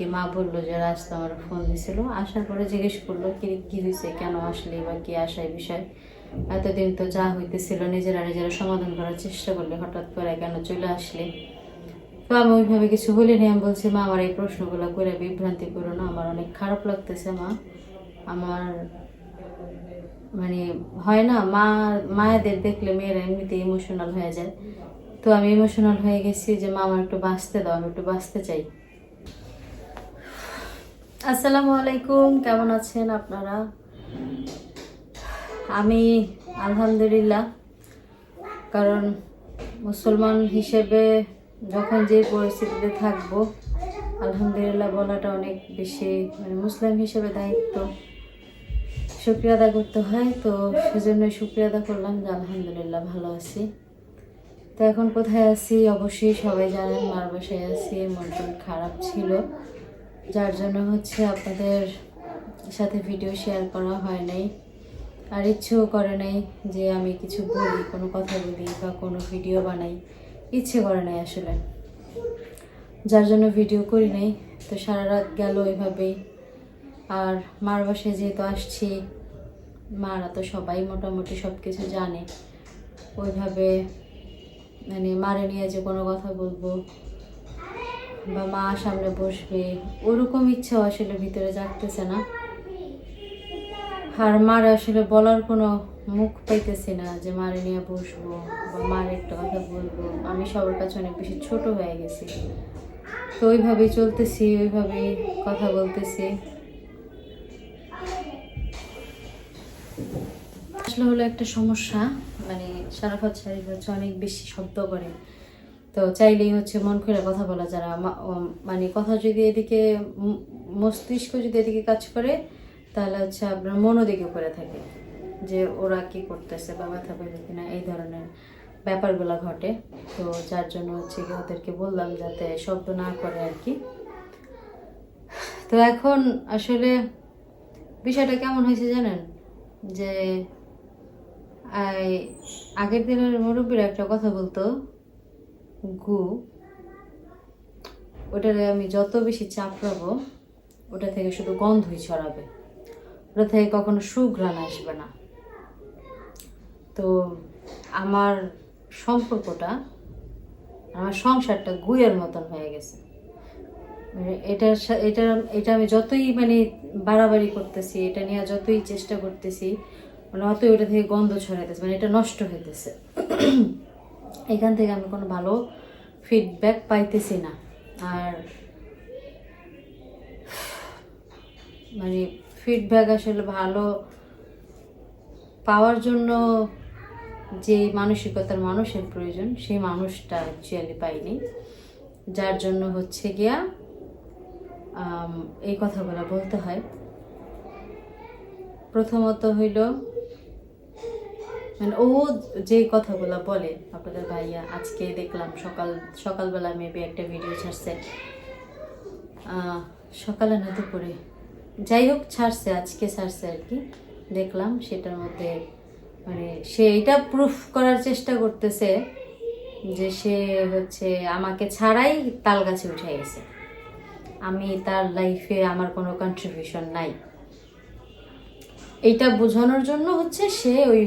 কি মা বলল যে রাস্তা আমার ফোন দিছিল। আসার পরে জিজ্ঞেস করল, কি কি হয়েছে কেন আসলে বা কি আসার বিষয়? এতদিন তো যা হইতেছিল, নিজেরা নিজেরা সমাধান করার চেষ্টা করলে হঠাৎ করে কেন চলে আসলে? তো আমি ওইভাবে কিছু বলিনি। আমি বলছি, মা, আমার এই প্রশ্নগুলো করে বিভ্রান্তি করো না। আমার অনেক খারাপ লাগতেছে, মা। আমার মানে হয় না, মা, মায়েদের দেখলে মেয়েরা এমনিতে ইমোশনাল হয়ে যায়। তো আমি ইমোশনাল হয়ে গেছি যে, মা, আমার একটু বাঁচতে দাও, আমি একটু বাঁচতে চাই। আসসালামু আলাইকুম, কেমন আছেন আপনারা? আমি আলহামদুলিল্লাহ, কারণ মুসলমান হিসেবে যখন যে পরিস্থিতিতে থাকব, আলহামদুলিল্লাহ বলাটা অনেক বেশি মানে মুসলিম হিসেবে দায়িত্ব। শুক্রিয়া আদা করতে হয়, তো সেজন্যই শুক্রিয়া আদা করলাম যে আলহামদুলিল্লাহ ভালো আছি। তো এখন কোথায় আছি? অবশ্যই সবাই জানেন মার বাসায় আছি মন খারাপ ছিল। যার জন্য হচ্ছে আপনাদের সাথে ভিডিও শেয়ার করা হয় নাই। আর ইচ্ছেও করে নাই যে আমি কিছু বলি, কোনো কথা বলি বা কোনো ভিডিও বানাই। ইচ্ছে করে নাই আসলে। যার জন্য ভিডিও করি নাই। তো সারা রাত গেল ওইভাবেই। আর মার বাসায় যেহেতু আসছি, মারা তো সবাই মোটামুটি সব কিছু জানে। ওইভাবে মানে মারে নিয়ে যে কোনো কথা বলব। বা মা সামনে বসবে, ওরকম ইচ্ছাও আসলে ভিতরে জাগতেছে না। আর মার আসলে বলার কোনো মুখ পাইতেছি না যে মারে নিয়ে বসবো বা মার একটা কথা বলব। আমি সবার কাছে অনেক বেশি ছোট হয়ে গেছি। তো ওইভাবেই চলতেছি, ওইভাবেই কথা বলতেছি। আসলে হলো একটা সমস্যা মানে সারাফাত শাড়ি হচ্ছে অনেক বেশি শব্দ করে। তো চাইলেই হচ্ছে মন খুলে কথা বলা যারা মানে কথা যদি এদিকে মস্তিষ্ক যদি এদিকে কাজ করে, তাহলে হচ্ছে আপনার মনও দিকে করে থাকে যে ওরা কি করতেছে বা ব্যথা পেবে কিনা, এই ধরনের ব্যাপারগুলো ঘটে। তো যার জন্য হচ্ছে ওদেরকে বললাম যাতে শব্দ না করে আর কি। তো এখন আসলে বিষয়টা কেমন হয়েছে জানেন? যে আগের দিনের মুরব্বীরা একটা কথা বলতো গু, ওটারে আমি যত বেশি চাপ চাপড়াবো, ওটা থেকে শুধু গন্ধই ছড়াবে। ওটা থেকে কখনো সুঘ্রাণ আসবে না। তো আমার সম্পর্কটা, আমার সংসারটা গুয়ের মতন হয়ে গেছে। মানে এটার এটা এটা আমি যতই মানে বাড়াবাড়ি করতেছি, এটা নিয়ে যতই চেষ্টা করতেছি মানে অতই ওটা থেকে গন্ধ ছড়াইতেছে মানে এটা নষ্ট হইতেছে। এখান থেকে আমি কোনো ভালো ফিডব্যাক পাইতেছি না। আর মানে ফিডব্যাক আসলে ভালো পাওয়ার জন্য যে মানসিকতার মানুষের প্রয়োজন, সেই মানুষটা অ্যাকচুয়ালি পাইনি। যার জন্য হচ্ছে গিয়া এই কথাগুলো বলতে হয়। প্রথমত হইল মানে ও যে কথাগুলো বলে, আপনাদের ভাইয়া, আজকে দেখলাম সকাল, সকালবেলা মেবি একটা ভিডিও ছাড়ছে। সকালে না দুপুরে। যাই হোক, ছাড়ছে, আজকে ছাড়ছে আর কি। দেখলাম সেটার মধ্যে মানে সে এটা প্রুফ করার চেষ্টা করতেছে যে সে হচ্ছে আমাকে ছাড়াই তাল গাছে উঠে গেছে। আমি তার লাইফে আমার কোনো কন্ট্রিবিউশন নাই। এইটা বোঝানোর জন্য হচ্ছে সে ওই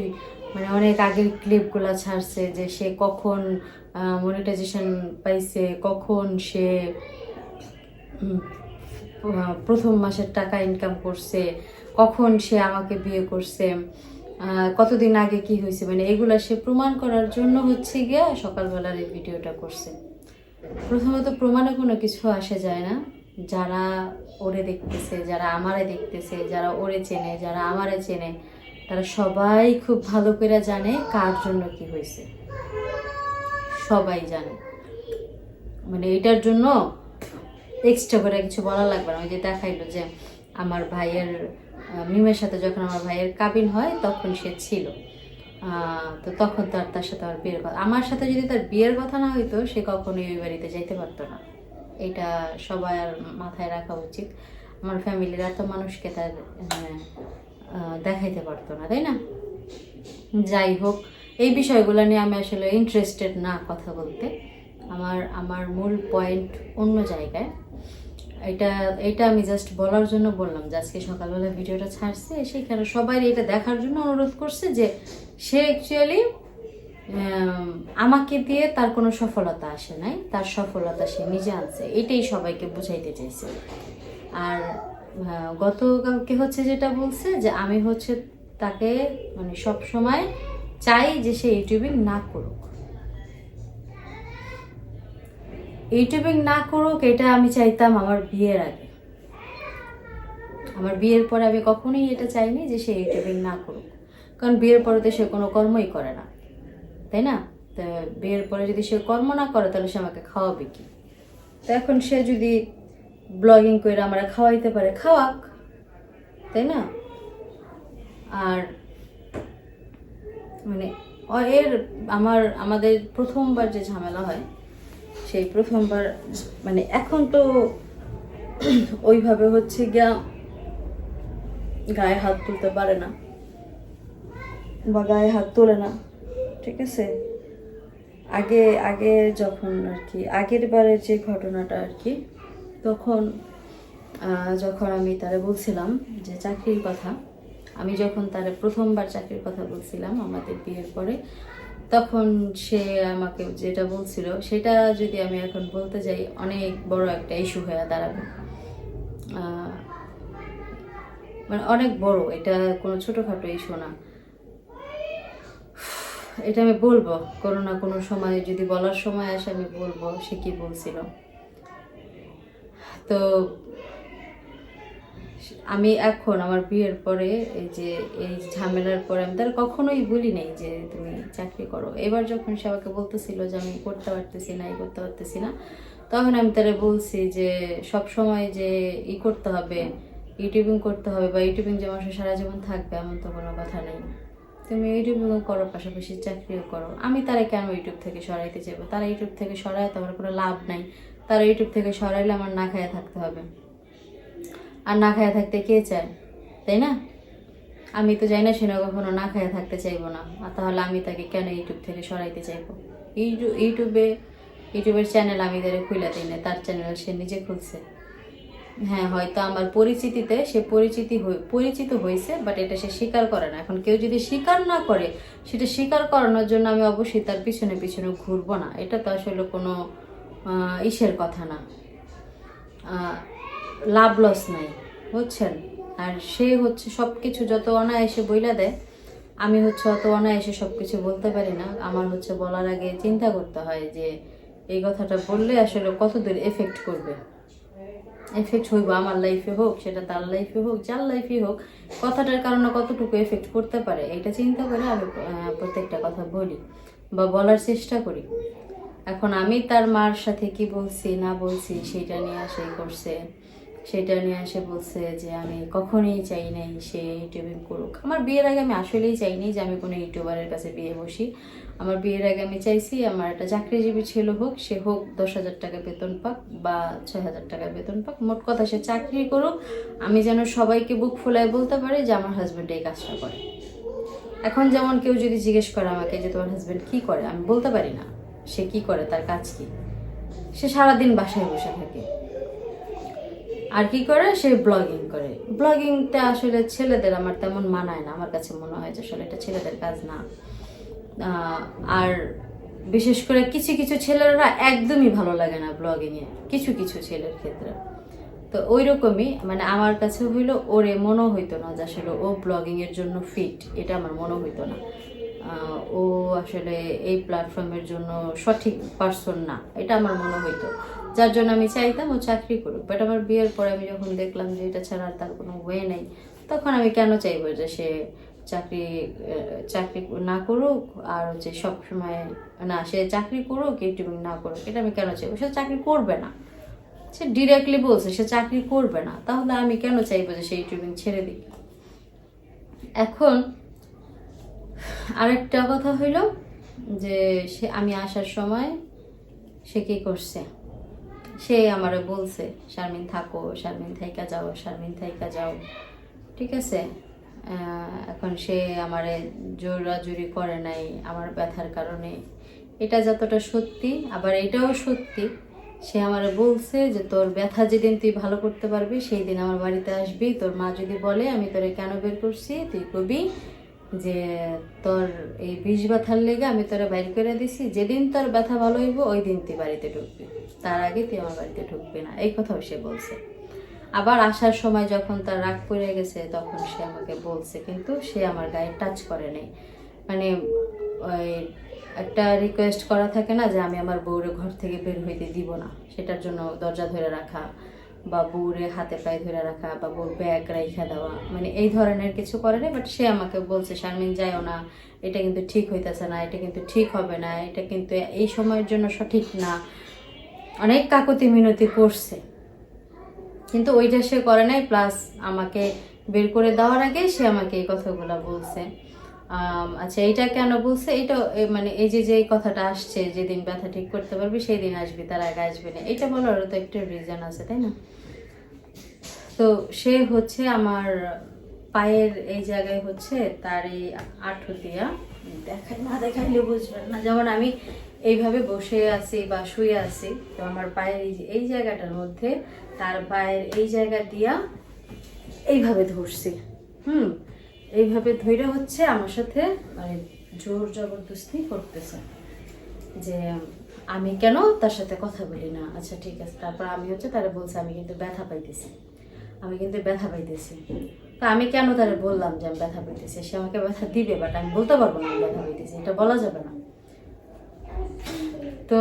মানে অনেক আগের ক্লিপগুলো ছাড়ছে যে সে কখন মনিটাইজেশন পাইছে, কখন সে প্রথম মাসের টাকা ইনকাম করছে, কখন সে আমাকে বিয়ে করছে কতদিন আগে কি হয়েছে মানে এগুলো সে প্রমাণ করার জন্য হচ্ছে গিয়ে সকালবেলার এই ভিডিওটা করছে। প্রথমত প্রমাণে কোনো কিছু আসে যায় না। যারা ওরে দেখতেছে, যারা আমারে দেখতেছে, যারা ওরে চেনে, যারা আমারে চেনে তারা সবাই খুব ভালো করে জানে কার জন্য কি হয়েছে সবাই জানে। মানে এটার জন্য এক্সট্রা করে কিছু বলা লাগবে না। ওই যে দেখাইলো যে আমার ভাইয়ের মিমের সাথে যখন আমার ভাইয়ের কাবিন হয় তখন সে ছিল। তো তখন তার তার সাথে আমার বিয়ের কথা আমার সাথে যদি তার বিয়ের কথা না হইতো সে কখনোই ওই বাড়িতে যাইতে পারতো না। এটা সবার মাথায় রাখা উচিত। আমার ফ্যামিলির এত মানুষকে তার আহ, দেখাইতে পারতো না, তাই না? যাই হোক এই বিষয়গুলো নিয়ে আমি আসলে ইন্টারেস্টেড না কথা বলতে। আমার আমার মূল পয়েন্ট অন্য জায়গায়। এটা এটা আমি জাস্ট বলার জন্য বললাম যে আজকে সকালবেলা ভিডিওটা ছাড়ছে, সেখানে সবাই এটা দেখার জন্য অনুরোধ করছে যে সে অ্যাকচুয়ালি আমাকে দিয়ে তার কোনো সফলতা আসে নাই, তার সফলতা সে নিজে আনছে, এটাই সবাইকে বুঝাইতে চাইছে। আর গতকালকে হচ্ছে যেটা বলছে যে আমি হচ্ছে তাকে মানে সব সময় চাই যে সে ইউটিউবিং না করুক। ইউটিউবিং না করুক, এটা আমি চাইতাম আমার বিয়ের আগে। আমার বিয়ের পরে আমি কখনোই এটা চাইনি যে সে ইউটিউবিং না করুক। কারণ বিয়ের পরে তো সে কোনো কর্মই করে না। তাই না? তো বিয়ের পরে যদি সে কর্ম না করে, তাহলে সে আমাকে খাওয়াবে কি? তো এখন সে যদি ব্লগিং করে আমরা খাওয়াইতে পারে, খাওয়াক, তাই না? আর মানে এর আমার, আমাদের প্রথমবার যে ঝামেলা হয়, সেই প্রথমবার মানে এখন তো ওইভাবে হচ্ছে গিয়া গায়ে হাত তুলতে পারে না বা গায়ে হাত তোলে না, ঠিক আছে? আগে আগে যখন আর কি, আগের বারের যে ঘটনাটা আর কি তখন যখন আমি তারে বলছিলাম যে চাকরির কথা, আমি যখন তারে প্রথমবার চাকরির কথা বলছিলাম আমাদের বিয়ের পরে, তখন সে আমাকে যেটা বলছিল, সেটা যদি আমি এখন বলতে যাই, অনেক বড় একটা ইস্যু হয়ে দাঁড়াবে। মানে অনেক বড়, এটা কোনো ছোটোখাটো ইস্যু না। এটা আমি বলব, কোনো না কোনো সময়, যদি বলার সময় আসে আমি বলব, সে কি বলছিল। তো আমি এখন আমার বিয়ের পরে এই যে এই ঝামেলার পরে আমি তার কখনোই বলি নাই যে তুমি চাকরি করো। এবার যখন সে আমাকে বলতেছিল যে আমি করতে পারতেছি না, এই করতে পারতেছি না, তখন আমি তারা বলছি যে সব সময় যে ই করতে হবে, ইউটিউবিং করতে হবে বা ইউটিউবিং যে মানুষের সারা জীবন থাকবে এমন তো কোনো কথা নেই। তুমি ইউটিউবিংও করো, পাশাপাশি চাকরিও করো। আমি তারা কেন ইউটিউব থেকে সরাইতে যাব? তারা ইউটিউব থেকে সরায় তো আমার কোনো লাভ নাই। তারা ইউটিউব থেকে সরাইলে আমার না খায়া থাকতে হবে। আর না খায়া থাকতে কে চায়, তাই না? আমি তো যাই না শুনে কখনো না খায়া থাকতে চাইব না। আর তাহলে আমি তাকে কেন ইউটিউব থেকে সরাইতে চাইব? ইউটিউ- ইউটিউবে ইউটিউবের চ্যানেল আমি তাদের খুলে দিই না তার চ্যানেল সে নিজে খুলছে। হ্যাঁ হয়তো আমার পরিচিতিতে সে পরিচিতি পরিচিত হয়েছে বাট এটা সে স্বীকার করে না। এখন কেউ যদি স্বীকার না করে, সেটা স্বীকার করানোর জন্য আমি অবশ্যই তার পিছনে পিছনে ঘুরবো না। এটা তো আসলে কোনো ইসের কথা না। লাভ লস নাই, বুঝছেন? আর সে হচ্ছে সব কিছু যত অনায়াসে বইলা দেয়, আমি হচ্ছে অত অনায়াসে সব কিছু বলতে পারি না। আমার হচ্ছে বলার আগে চিন্তা করতে হয় যে, এই কথাটা বললে আসলে কতদূর এফেক্ট করবে? এফেক্ট হইব আমার লাইফে হোক, সেটা তার লাইফে হোক, যার লাইফে হোক, কথাটার কারণে কতটুকু এফেক্ট করতে পারে? এটা চিন্তা করে আমি প্রত্যেকটা কথা বলি বা বলার চেষ্টা করি। এখন আমি তার মার সাথে কি বলছি, না বলছি, সেটা নিয়ে সেই করছে। সেটা নিয়ে আসে বলছে যে আমি কখনোই চাই নাই সে ইউটিউবিং করুক। আমার বিয়ের আগে আমি আসলেই চাইনি যে আমি কোনো ইউটিউবারের কাছে বিয়ে বসি। আমার বিয়ের আগে আমি চাইছি আমার একটা চাকরিজীবী ছেলে হোক, সে হোক দশ হাজার টাকা বেতন পাক বা ছয় হাজার টাকা বেতন পাক, মোট কথা সে চাকরি করুক। আমি যেন সবাইকে বুক ফুলায় বলতে পারি যে আমার হাজব্যান্ড এই কাজটা করে। এখন যেমন কেউ যদি জিজ্ঞেস করে আমাকে যে তোমার হাজব্যান্ড কী করে, আমি বলতে পারি না। সে কি করে, তার কাজ কি? সে সারাদিন বাসায় বসে থাকে। আর কি করে? সে ব্লগিং করে। ব্লগিংটা আসলে ছেলেদের আমার তেমন মানায় না। আমার কাছে মনে হয় যে আসলে এটা ছেলেদের কাজ না। আর বিশেষ করে কিছু কিছু ছেলেরা একদমই ভালো লাগে না ব্লগিংয়ে কিছু কিছু ছেলের ক্ষেত্রে। তো ওই রকমই মানে আমার কাছে হইল, ওরে মনে হইতো না যে আসলে ও ব্লগিং এর জন্য ফিট এটা আমার মনে হইতো না। ও আসলে এই প্ল্যাটফর্মের জন্য সঠিক পার্সন না। এটা আমার মনে হইতো। যার জন্য আমি চাইতাম ও চাকরি করুক। বাট আমার বিয়ের পরে আমি যখন দেখলাম যে এটা ছাড়া আর তার কোনো ওয়ে নেই, তখন আমি কেন চাইব যে সে চাকরি চাকরি না করুক আর হচ্ছে সবসময় না, সে চাকরি করুক ইউটিউবিং না করুক, এটা আমি কেন চাইব? সে চাকরি করবে না। সে ডিরেক্টলি বলছে, সে চাকরি করবে না। তাহলে আমি কেন চাইব যে সে ইউটিউবিং ছেড়ে দিই এখন আরেকটা কথা হইল যে সে আমি আসার সময় সে কি করছে? সে আমারে বলছে, শারমিন থাকো, শারমিন থাইকা যাও, শারমিন থাইকা যাও। ঠিক আছে? এখন সে আমারে জোরাজুরি করে নাই আমার ব্যথার কারণে। এটা যতটা সত্যি, আবার এটাও সত্যি, সে আমারে বলছে যে, তোর ব্যথা যেদিন তুই ভালো করতে পারবি সেই দিন আমার বাড়িতে আসবি। তোর মা যদি বলে, আমি তোরে কেন বের করছি? তুই কবি যে তোর এই বিষ ব্যথার লেগে আমি তোরা বাইর করে দিছি, যেদিন তোর ব্যথা ভালো হইব ওই দিন তুই বাড়িতে ঢুকবি। তার আগে তুই আমার বাড়িতে ঢুকবি না। এই কথাও সে বলছে। আবার আসার সময় যখন তার রাগ পড়ে গেছে, তখন সে আমাকে বলছে, কিন্তু সে আমার গায়ে টাচ করে নাই। মানে ওই একটা রিকোয়েস্ট করা থাকে না যে, আমি আমার বউরে ঘর থেকে বের হইতে দিব না। সেটার জন্য দরজা ধরে রাখা। বা বউরে হাতে পায়ে ধরে রাখা বা বউর ব্যাগ রাইখা দেওয়া মানে এই ধরনের কিছু করে না বাট সে আমাকে বলছে, শারমিন, যাইও না, এটা কিন্তু ঠিক হইতেছে না, এটা কিন্তু ঠিক হবে না, এটা কিন্তু এই সময়ের জন্য সঠিক না। অনেক কাকুতি মিনতি করছে। কিন্তু ওইটা সে করে নাই প্লাস আমাকে বের করে দেওয়ার আগে সে আমাকে এই কথাগুলো বলছে। আচ্ছা এইটা কেন বলছে? এটা মানে এই যে যে কথাটা আসছে, যেদিন ব্যথা ঠিক করতে পারবি সেই দিন আসবি, তার আগে আসবি না। এটা বলারও তো একটা রিজন আছে, তাই না? তো সে হচ্ছে আমার পায়ের এই জায়গায় হচ্ছে তার এই আঠু দিয়া, দেখাই, না দেখাইলে বুঝবেন না। যেমন আমি এইভাবে বসে আছি বা শুয়ে আছি, তো আমার পায়ের এই যে- এই জায়গাটার মধ্যে তার পায়ের এই জায়গা দিয়া এইভাবে ধরছি, হুম? এইভাবে ধইরা হচ্ছে আমার সাথে মানে জোর জবরদস্তি করতেছে যে, আমি কেন তার সাথে কথা বলি না? আচ্ছা ঠিক আছে। তারপর আমি হচ্ছে তারা বলছে, আমি কিন্তু ব্যথা পাইতেছি। আমি কিন্তু ব্যথা পাইতেছি। তা আমি কেন তারা বললাম যে, আমি ব্যথা পাইতেছি? সে আমাকে ব্যথা দিবে বাট আমি বলতে পারব না ব্যথা পাইতেছি। এটা বলা যাবে না। তো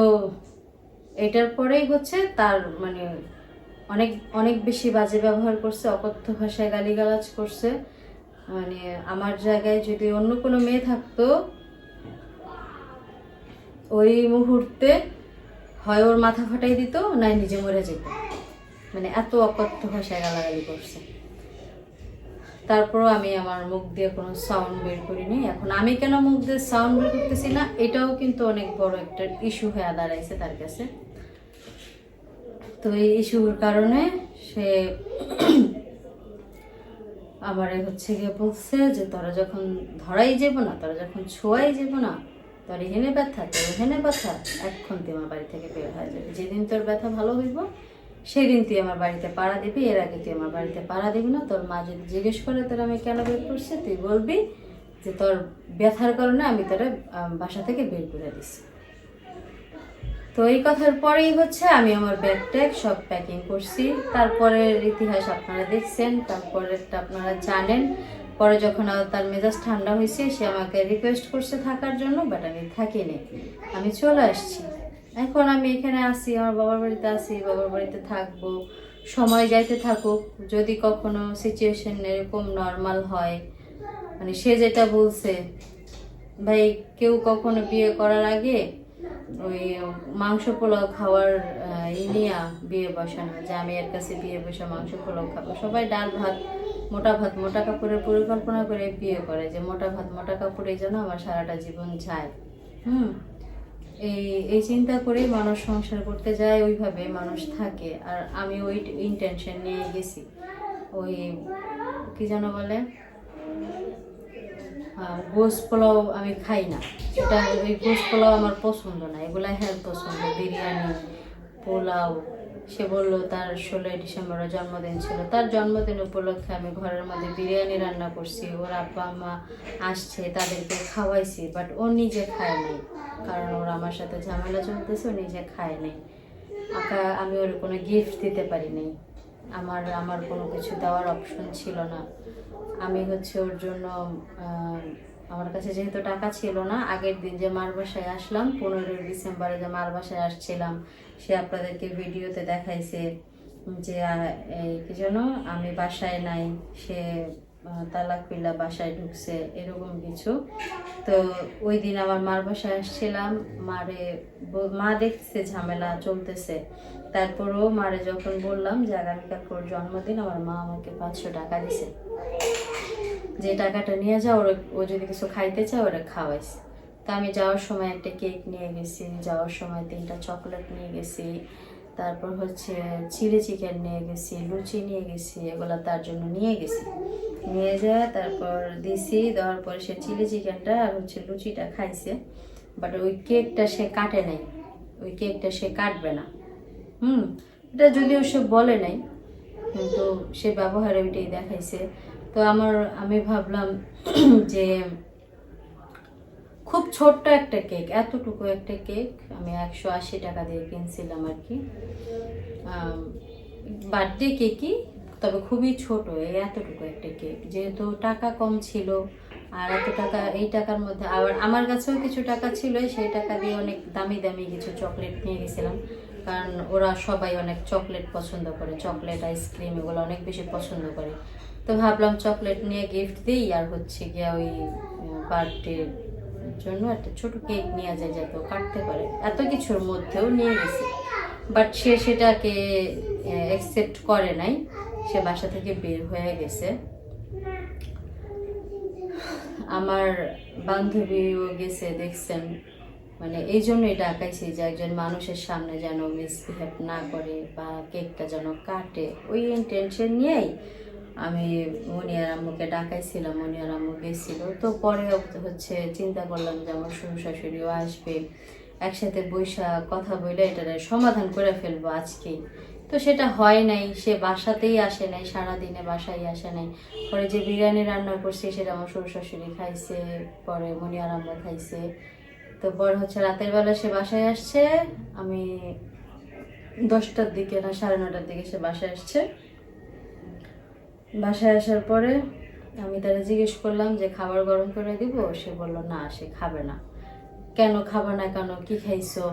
এটার পরেই হচ্ছে তার মানে অনেক অনেক বেশি বাজে ব্যবহার করছে, অকথ্য ভাষায় গালিগালাজ করছে। মানে আমার জায়গায় যদি অন্য কোনো মেয়ে থাকতো, ওই মুহূর্তে হয় ওর মাথা ফাটাই দিত, নাই নিজে মরে যেত। মানে এত অকথ্য ভাষায় গালাগালি করছে। তারপরও আমি আমার মুখ দিয়ে কোনো সাউন্ড বের করিনি। এখন আমি কেন মুখ দিয়ে সাউন্ড বের করতেছি না, এটাও কিন্তু অনেক বড় একটা ইস্যু হয়ে দাঁড়াইছে তার কাছে। তো এই ইস্যুর কারণে সে আমারে হচ্ছে গিয়ে বলছে যে তোরা যখন ধরাই যাব না, তোরা যখন ছোঁয়াই যাব না তোর হেনে ব্যথা তোর হেনে ব্যথা, এখন তুই আমার বাড়ি থেকে বের হয়ে যাবে। যেদিন তোর ব্যথা ভালো হইব, সেদিন তুই আমার বাড়িতে পাড়া দিবি, এর আগে তুই আমার বাড়িতে পাড়া দিবি না। তোর মা যদি জিজ্ঞেস করে তোর আমি কেন বের করছি, তুই বলবি যে তোর ব্যথার কারণে আমি তোরা বাসা থেকে বের করে দিছি। তো এই কথার পরেই হচ্ছে আমি আমার ব্যাগ ট্যাগ সব প্যাকিং করছি। তারপরের ইতিহাস আপনারা দেখছেন, তারপরেরটা আপনারা জানেন। পরে যখন তার মেজাজ ঠান্ডা হয়েছে, সে আমাকে রিকোয়েস্ট করছে থাকার জন্য বাট আমি থাকিনি। আমি চলে আসছি। এখন আমি এখানে আসি আমার বাবার বাড়িতে আসি বাবার বাড়িতে থাকব, সময় যাইতে থাকুক। যদি কখনো সিচুয়েশন এরকম নর্মাল হয় মানে সে যেটা বলছে, ভাই, কেউ কখনো বিয়ে করার আগে ওই মাংস পোলাও খাওয়ার আহ, ই নিয়া বিয়ে বসানো যে আমি এর কাছে বিয়ে বসে মাংস পোলাও খাব। সবাই ডাল ভাত মোটা ভাত মোটা কাপড়ের পরিকল্পনা করে বিয়ে করে যে মোটা ভাত মোটা কাপড়ে যেন আমার সারাটা জীবন যায়। হুম? এই এই চিন্তা করেই মানুষ সংসার করতে যায় ওইভাবে মানুষ থাকে। আর আমি ওই ইন্টেনশন নিয়ে গেছি। ওই কি যেন বলে? গোস পোলাও আমি খাই না। এটা ওই গোস পোলাও আমার পছন্দ না। এগুলা হ্যাঁ পছন্দ। বিরিয়ানি, পোলাও, সে বলল তার ষোলোই ডিসেম্বরের জন্মদিন ছিল। তার জন্মদিন উপলক্ষে আমি ঘরের মধ্যে বিরিয়ানি রান্না করছি। ওর আব্বা, আম্মা আসছে, তাদেরকে খাওয়াইছি বাট ও নিজে খায় নাই। কারণ ওর আমার সাথে ঝামেলা চলতেছে, ও নিজে খায় নাই। আমি ওর কোনো গিফট দিতে পারি নাই। আমার আমার কোনো কিছু দেওয়ার অপশন ছিল না। আমি হচ্ছে ওর জন্য আমার কাছে যেহেতু টাকা ছিল না, আগের দিন যে মার বাসায় আসলাম, পনেরোই ডিসেম্বরে যে মার বাসায় আসছিলাম, সে আপনাদেরকে ভিডিওতে দেখাইছে যে এই কি যেন, আমি বাসায় নাই, সে তালাক পিল্লা বাসায় ঢুকছে, এরকম কিছু। তো ওই দিন আমার মার বাসায় আসছিলাম, মারে মা দেখছে ঝামেলা চলতেছে। তারপরেও মারে যখন বললাম যে আগামীকাল ওর জন্মদিন, আমার মা আমাকে পাঁচশো টাকা দিছে। যে টাকাটা নিয়ে যাও, ওর ও যদি কিছু খাইতে চায়, ওরা খাওয়াইছে। তা আমি যাওয়ার সময় একটা কেক নিয়ে গেছি, যাওয়ার সময় তিনটা চকলেট নিয়ে গেছি। তারপর হচ্ছে চিলি চিকেন নিয়ে গেছি, লুচি নিয়ে গেছি, এগুলো তার জন্য নিয়ে গেছি। নিয়ে যায় তারপর দিছি, দেওয়ার পরে সে চিলি চিকেনটা আর হচ্ছে লুচিটা খাইছে। বাট ওই কেকটা সে কাটে নাই, ওই কেকটা সে কাটবে না। হুম, এটা যদিও সে বলে নাই, কিন্তু সে ব্যবহারে ওইটাই দেখাইছে। তো আমার, আমি ভাবলাম যে খুব ছোট্ট একটা কেক, এতটুকু একটা কেক, আমি একশো আশি টাকা দিয়ে কিনছিলাম আর কি। বার্থডে কেকই তবে খুবই ছোট, এই এতটুকু একটা কেক। যেহেতু টাকা কম ছিল, আর এত টাকা, এই টাকার মধ্যে আবার আমার কাছেও কিছু টাকা ছিল, সেই টাকা দিয়ে অনেক দামি দামি কিছু চকলেট নিয়ে গেছিলাম। কারণ ওরা সবাই অনেক চকলেট পছন্দ করে চকলেট আইসক্রিম এগুলো অনেক বেশি পছন্দ করে। তো ভাবলাম চকলেট নিয়ে গিফট দিই, আর হচ্ছে গিয়া ওই বার্থডে জন্য একটা ছোট কেক নিয়ে যায় যাতে কাটতে পারে। এত কিছুর মধ্যেও নিয়ে গেছে। বাট সে সেটাকে অ্যাকসেপ্ট করে নাই। সে বাসা থেকে বের হয়ে গেছে। আমার বান্ধবীও গেছে, দেখছেন? মানে এই জন্যই ডাকাইছি যে একজন মানুষের সামনে যেন মিসবিহেভ না করে বা কেকটা যেন কাটে। ওই ইন্টেনশন নিয়েই আমি মনিয়ার আম্মুকে ডাকাইছিলাম মনিয়ার আম্মু গেছিল। তো পরে হচ্ছে চিন্তা করলাম যে আমার শ্বশুর শাশুড়িও আসবে, একসাথে বৈশা কথা বলে এটার সমাধান করে ফেলব আজকেই। তো সেটা হয় নাই, সে বাসাতেই আসে নাই, সারাদিনে বাসায় আসে নাই। পরে যে বিরিয়ানি রান্না করছি সেটা আমার শ্বশুর শাশুড়ি খাইছে, পরে মনিয়ার আম্মু খাইছে। তো পরে হচ্ছে রাতের বেলা সে বাসায় আসছে, আমি দশটার দিকে না, সাড়ে নটার দিকে সে বাসায় আসছে। বাসায় আসার পরে আমি তারা জিজ্ঞেস করলাম যে, খাবার গরম করে দিব? সে বলল, না, সে খাবে না। কেন খাবে না কেন? কি খাইছো?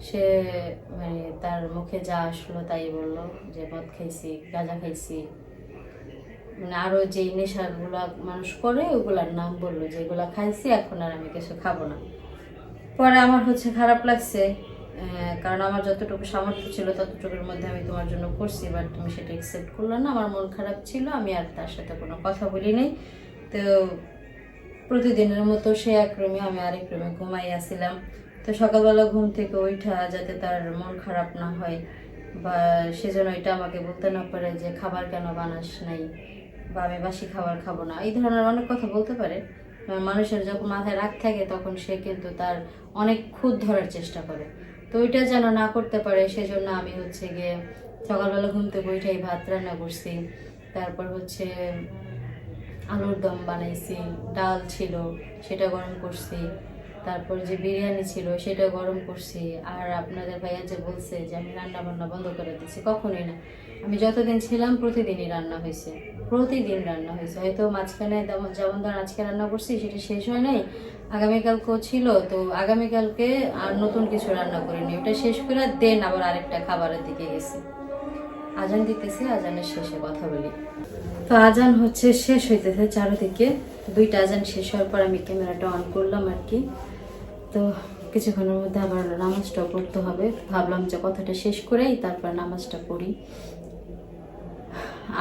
সে মানে তার মুখে যা আসলো তাই বলল যে, মদ খাইছি, গাঁজা খাইছি। মানে আরও যেই নেশাগুলো মানুষ করে, ওগুলার নাম বলল যে, এগুলা খাইছি, এখন আর আমি কিছু খাব না। পরে আমার হচ্ছে খারাপ লাগছে। কারণ আমার যতটুকু সামর্থ্য ছিল ততটুকুর মধ্যে আমি তোমার জন্য করছি বাট তুমি সেটা অ্যাকসেপ্ট করল না, আমার মন খারাপ ছিল, আমি আর তার সাথে কোনো কথা বলি নাই। তো প্রতিদিনের মতো সে এক রুমে, আমি আরেক রুমে ঘুমাই আসছিলাম তো সকালবেলা ঘুম থেকে ওইটা যাতে তার মন খারাপ না হয়, বা সেজন্য এটা আমাকে বলতে না পারে যে খাবার কেন বানাস নাই, বা আমি বাসি খাবার খাব না, এই ধরনের অনেক কথা বলতে পারে। মানুষের যখন মাথায় রাগ থাকে, তখন সে কিন্তু তার অনেক খুদ ধরার চেষ্টা করে। তো ওইটা যেন না করতে পারে, সেজন্য আমি হচ্ছে গিয়ে সকালবেলা ঘুম থেকে ওইটাই ভাত রান্না করছি। তারপর হচ্ছে আলুর দম বানাইছি, ডাল ছিল সেটা গরম করছি, তারপর যে বিরিয়ানি ছিল সেটা গরম করছি। আর আপনাদের ভাইয়া যে বলছে যে আমি রান্না বান্না বন্ধ করে দিচ্ছি কখনোই না। আমি যতদিন ছিলাম প্রতিদিনই রান্না হয়েছে, প্রতিদিন রান্না হয়েছে। হয়তো মাঝখানে যেমন ধর আজকে রান্না করছি, সেটা শেষ হয় নাই আগামীকালকেও ছিল, তো আগামীকালকে আর নতুন কিছু রান্না করিনি ওটা শেষ করে দেন আবার আরেকটা খাবারের দিকে গেছি। আজান দিতেছে, আজানের শেষে কথা বলি। তো আজান হচ্ছে শেষ হইতেছে চারোদিকে। দুইটা আজান শেষ হওয়ার পর আমি ক্যামেরাটা অন করলাম আর কি। তো কিছুক্ষণের মধ্যে আবার নামাজটা পড়তে হবে। ভাবলাম যে কথাটা শেষ করেই তারপর নামাজটা পড়ি।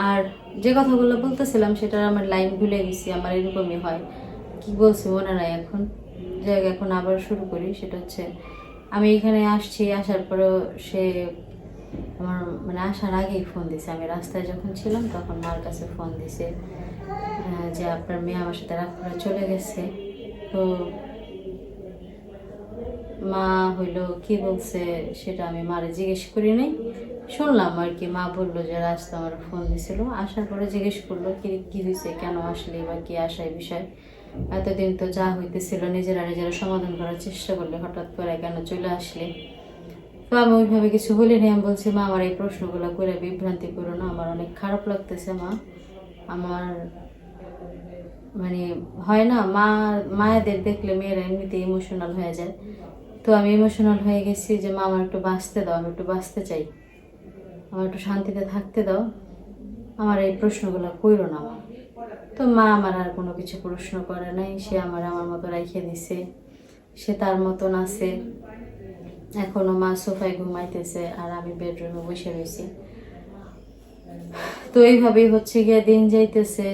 আর যে কথাগুলো বলতেছিলাম সেটা আমার লাইন ভুলে গেছি, আমার এরকমই হয়। কি বলছে নাই এখন? যাই এখন আবার শুরু করি, সেটা হচ্ছে আমি এখানে আসছি, আসার পরেও সে আমার মানে আসার আগেই ফোন দিছে। আমি রাস্তায় যখন ছিলাম তখন মার কাছে ফোন দিছে যে আপনার মেয়ে আমার সাথে রাগ করে চলে গেছে। তো মা হইল, কি বলছে? সেটা আমি মারে জিজ্ঞেস করি নাই। শুনলাম আর কি, মা বলল যে রাস্তা আমার ফোন দিছিল। আসার পরে জিজ্ঞেস করল, কি কি হয়েছে কেন আসলে বা কি আসায় বিষয়? এতদিন তো যা হইতেছিল নিজেরা নিজেরা সমাধান করার চেষ্টা করলে হঠাৎ করে কেন চলে আসলে? তো আমি ওইভাবে কিছু বলিনি আমি বলছি, মা, আমার এই প্রশ্নগুলো করে বিভ্রান্তি করো না। আমার অনেক খারাপ লাগতেছে, মা। আমার মানে হয় না, মা, মায়েদের দেখলে মেয়েরা এমনিতে ইমোশনাল হয়ে যায়। তো আমি ইমোশনাল হয়ে গেছি যে, মা আমার একটু বাঁচতে দাও, আমি একটু বাঁচতে চাই। আমার একটু শান্তিতে থাকতে দাও। আমার এই প্রশ্নগুলো কইরো না, মা। তো মা আমার আর কোনো কিছু প্রশ্ন করে নাই। সে আমার আমার মতো রাইখে দিছে। সে তার মতন আছে। এখনও মা সোফায় ঘুমাইতেছে আর আমি বেডরুমে বসে রয়েছি তো এইভাবেই হচ্ছে গিয়ে দিন যাইতেছে।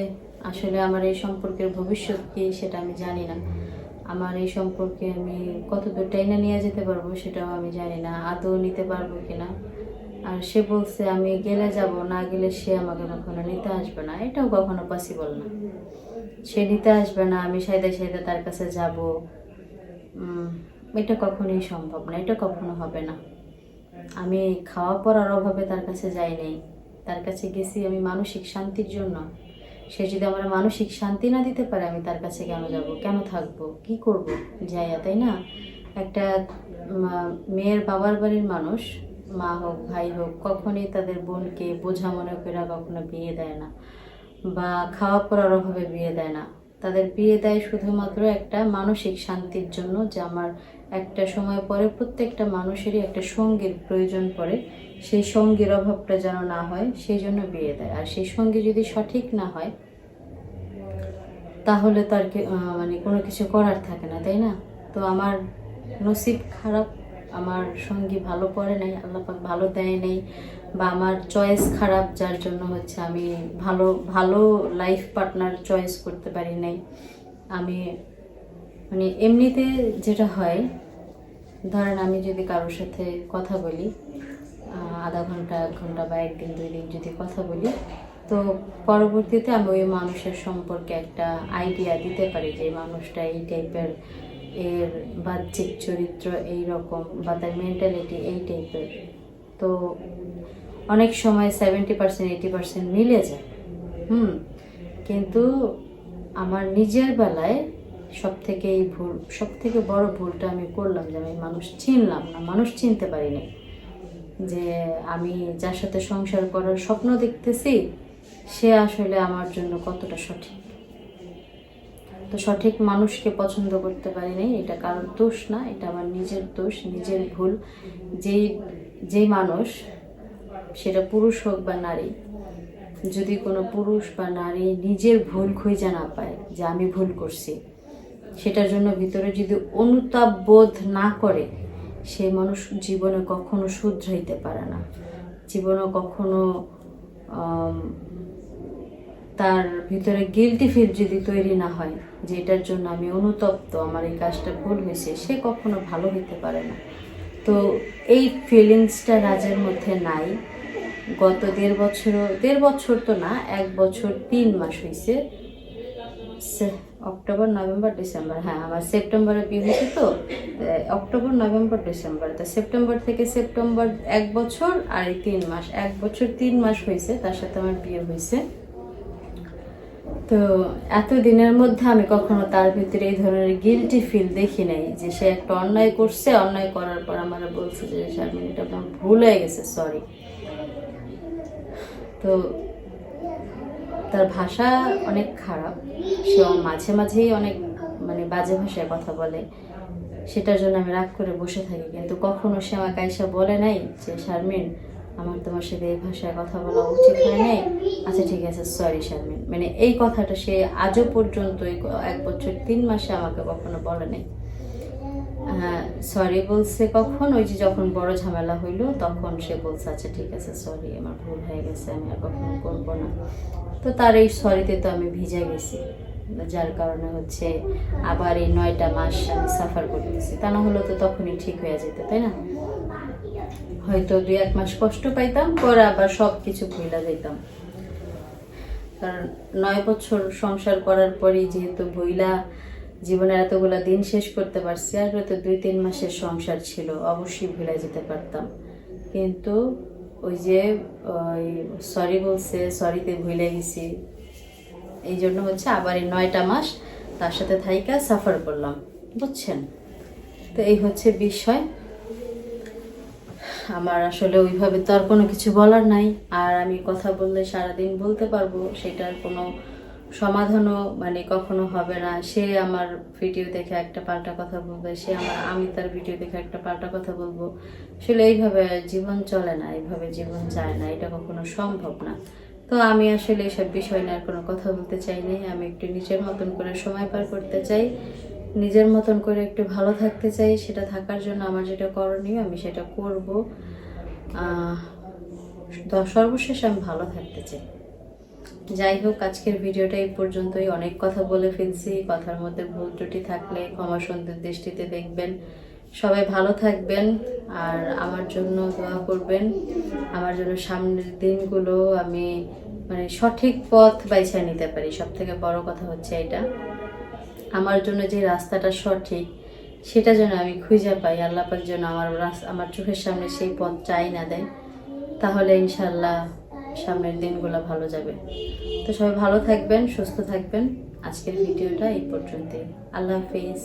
আসলে আমার এই সম্পর্কের ভবিষ্যৎ কি সেটা আমি জানি না। আমার এই সম্পর্কে আমি কতদূর টাইনা নিয়ে যেতে পারব সেটাও আমি জানি না। আদৌ নিতে পারব কিনা? আর সে বলছে, আমি গেলে যাব, না গেলে সে আমাকে কখনো নিতে আসবে না। এটাও কখনো পসিবল না। সে নিতে আসবে না, আমি সাইদে সাইদে তার কাছে যাব। এটা কখনোই সম্ভব না, এটা কখনো হবে না। আমি খাওয়া পড়ার অভাবে তার কাছে যাই নাই। তার কাছে গেছি আমি মানসিক শান্তির জন্য। সে যদি আমার মানসিক শান্তি না দিতে পারে, আমি তার কাছে কেন যাব? কেন থাকব? কি করব? যাইয়া, তাই না? একটা মেয়ের বাবার বাড়ির মানুষ মা হোক, ভাই হোক, কখনোই তাদের বোনকে বোঝা মনে করে কখনো বিয়ে দেয় না বা খাওয়া পড়ার অভাবে বিয়ে দেয় না। তাদের বিয়ে দেয় শুধুমাত্র একটা মানসিক শান্তির জন্য, যে আমার একটা সময় পরে প্রত্যেকটা মানুষেরই একটা সঙ্গীর প্রয়োজন পড়ে। সেই সঙ্গীর অভাবটা যেন না হয়, সেই জন্য বিয়ে দেয়। আর সেই সঙ্গী যদি সঠিক না হয়, তাহলে তার মানে কোনো কিছু করার থাকে না, তাই না? তো আমার নসিব খারাপ আমার সঙ্গী ভালো পড়ে নাই, আল্লাহ পাক ভালো দেয় নাই, বা আমার চয়েস খারাপ, যার জন্য হচ্ছে আমি ভালো ভালো লাইফ পার্টনার চয়েস করতে পারি নাই। আমি মানে এমনিতে যেটা হয়, ধরেন আমি যদি কারোর সাথে কথা বলি আধা ঘণ্টা, এক ঘণ্টা বা একদিন, দুই দিন যদি কথা বলি, তো পরবর্তীতে আমি ওই মানুষের সম্পর্কে একটা আইডিয়া দিতে পারি যে মানুষটা এই টাইপের এর বাহ্যিক চরিত্র এই রকম বা তার মেন্টালিটি এই টাইপের তো অনেক সময় সেভেন্টি পার্সেন্ট এইটি পার্সেন্ট মিলে যায়। হুম, কিন্তু আমার নিজের বেলায় সব থেকে এই ভুল সব থেকে বড় ভুলটা আমি করলাম যে আমি মানুষ চিনলাম না, মানুষ চিনতে পারিনি। যে আমি যার সাথে সংসার করার স্বপ্ন দেখতেছি, সে আসলে আমার জন্য কতটা সঠিক। তো সঠিক মানুষকে পছন্দ করতে পারি নাই, এটা কারোর দোষ না, এটা আমার নিজের দোষ, নিজের ভুল। যেই যেই মানুষ, সেটা পুরুষ হোক বা নারী, যদি কোনো পুরুষ বা নারী নিজের ভুল খুঁজে না পায় যে আমি ভুল করছি, সেটার জন্য ভিতরে যদি অনুতাপ বোধ না করে, সে মানুষ জীবনে কখনো শুধরাইতে পারে না। জীবনে কখনো তার ভিতরে গিলটি ফিল যদি তৈরি না হয়, যে এটার জন্য আমি অনুতপ্ত, আমার এই কাজটা ভুল হয়েছে, সে কখনো ভালো হইতে পারে না। তো এই ফিলিংসটা রাজের মধ্যে নাই। গত দেড় বছর দেড় বছর তো না, এক বছর তিন মাস হয়েছে অক্টোবর, নভেম্বর, ডিসেম্বর হ্যাঁ আমার সেপ্টেম্বরে বিয়ে হয়েছে তো অক্টোবর, নভেম্বর, ডিসেম্বর। তা সেপ্টেম্বর থেকে সেপ্টেম্বর এক বছর আর এই তিন মাস, এক বছর তিন মাস হয়েছে তার সাথে আমার বিয়ে হয়েছে তো এত দিনের মধ্যে আমি কখনো তার ভিতরে এই ধরনের গিলটি ফিল দেখি নাই যে সে একটা অন্যায় করছে, অন্যায় করার পর আমার বলছে যে শারমিন এটা ভুল হয়ে গেছে সরি তো তার ভাষা অনেক খারাপ সে মাঝে মাঝেই অনেক মানে বাজে ভাষায় কথা বলে। সেটার জন্য আমি রাগ করে বসে থাকি, কিন্তু কখনো সে আমাকে আইসা বলে নাই যে শারমিন আমার তোমার সাথে এই ভাষায় কথা বলা উচিত হয় আচ্ছা ঠিক আছে সরি শারমিন। মানে এই কথাটা সে আজও পর্যন্ত এক বছর, তিন মাসে আমাকে কখনো বলে নাই। সরি বলছে কখন? ওই যে যখন বড় ঝামেলা হইল, তখন সে বলছে আচ্ছা ঠিক আছে সরি আমার ভুল হয়ে গেছে, আমি আর কখনো করব না। তো তার এই সরিতে তো আমি ভিজে গেছি। যার কারণে হচ্ছে আবার এই নয়টা মাস আমি সাফার করতেছি। তা না হলে তো তখনই ঠিক হয়ে যেত, তাই না? হয়তো দুই এক মাস কষ্ট পাইতাম, পরে আবার সব কিছু ভুলা যেতাম কারণ নয় বছর সংসার করার পরেই যেহেতু ভইলা, জীবনের এতগুলা দিন শেষ করতে পারছি, আর হয়তো দুই তিন মাসের সংসার ছিল, অবশ্যই ভুলে যেতে পারতাম। কিন্তু ওই যে, ওই সরি বলছে সরিতে ভুলে গেছি। এই জন্য হচ্ছে আবার এই নয়টা মাস তার সাথে থাইকা সাফার করলাম, বুঝছেন? তো এই হচ্ছে বিষয়। আমার আসলে ওইভাবে তো আর কোনো কিছু বলার নাই। আর আমি কথা বললে সারাদিন বলতে পারব, সেটার কোনো সমাধানও মানে কখনো হবে না। সে আমার ভিডিও দেখে একটা পাল্টা কথা বলবে, সে আমার, আমি তার ভিডিও দেখে একটা পাল্টা কথা বলব। আসলে এইভাবে জীবন চলে না, এইভাবে জীবন যায় না, এটা কখনো সম্ভব না। তো আমি আসলে এইসব বিষয় নিয়ে আর কোনো কথা বলতে চাই আমি একটু নিজের মতন করে সময় পার করতে চাই। নিজের মতন করে একটু ভালো থাকতে চাই, সেটা থাকার জন্য আমার যেটা করণীয় আমি সেটা করব। সর্বশেষ আমি ভালো থাকতে চাই। যাই হোক, আজকের ভিডিওটা এই পর্যন্তই। অনেক কথা বলে ফেলছি, কথার মধ্যে ভুল ত্রুটি থাকলে ক্ষমা সুন্দর দৃষ্টিতে দেখবেন। সবাই ভালো থাকবেন আর আমার জন্য দোয়া করবেন। আমার জন্য সামনের দিনগুলো আমি মানে সঠিক পথ বাইছে নিতে পারি। সব থেকে বড় কথা হচ্ছে এটা। আমার জন্য যে রাস্তাটা সঠিক, সেটা যেন আমি খুঁজে পাই। আল্লাপার জন্য আমার আমার চোখের সামনে সেই পথ চাই না দেয়, তাহলে ইনশাল্লাহ সামনের দিনগুলো ভালো যাবে। তো সবাই ভালো থাকবেন, সুস্থ থাকবেন। আজকের ভিডিওটা এই পর্যন্তই। আল্লাহ হাফিজ।